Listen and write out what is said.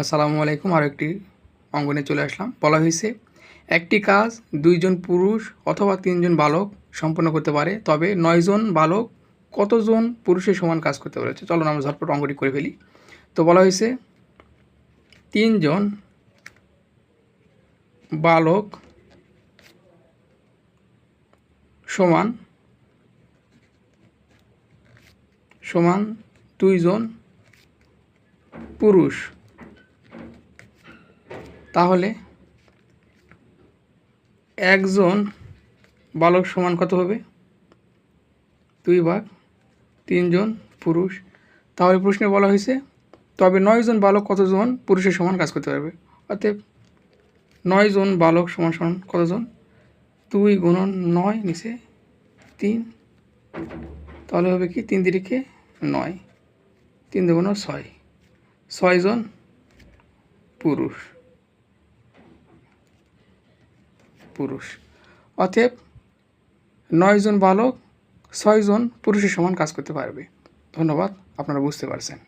আসসালামু আলাইকুম আরও একটি অঙ্গনে চলে আসলাম। বলা হয়েছে, একটি কাজ দুইজন পুরুষ অথবা তিনজন বালক সম্পন্ন করতে পারে, তবে নয়জন বালক কতজন পুরুষের সমান কাজ করতে পারে চলো আমরা ঝটপট অঙ্কটি করে ফেলি। তো বলা হয়েছে, তিনজন বালক সমান সমান দুইজন পুরুষ। তাহলে একজন বালক সমান কত হবে? দুই ভাগ তিনজন পুরুষ। তাহলে প্রশ্নে বলা হয়েছে, তবে নয়জন বালক কতজন পুরুষের সমান কাজ করতে পারবে? অতএব নয়জন বালক সমান সমান কতজন? দুই গুণন নয় নিচে তিন। তাহলে হবে কি? তিন দিকে নয়। তিন দুগুণ ছয়। ছয়জন পুরুষ। পুরুষ। অতএব নয়জন বালক ছয়জন পুরুষের সমান কাজ করতে পারবে। ধন্যবাদ আপনারা বুঝতে পারছেন।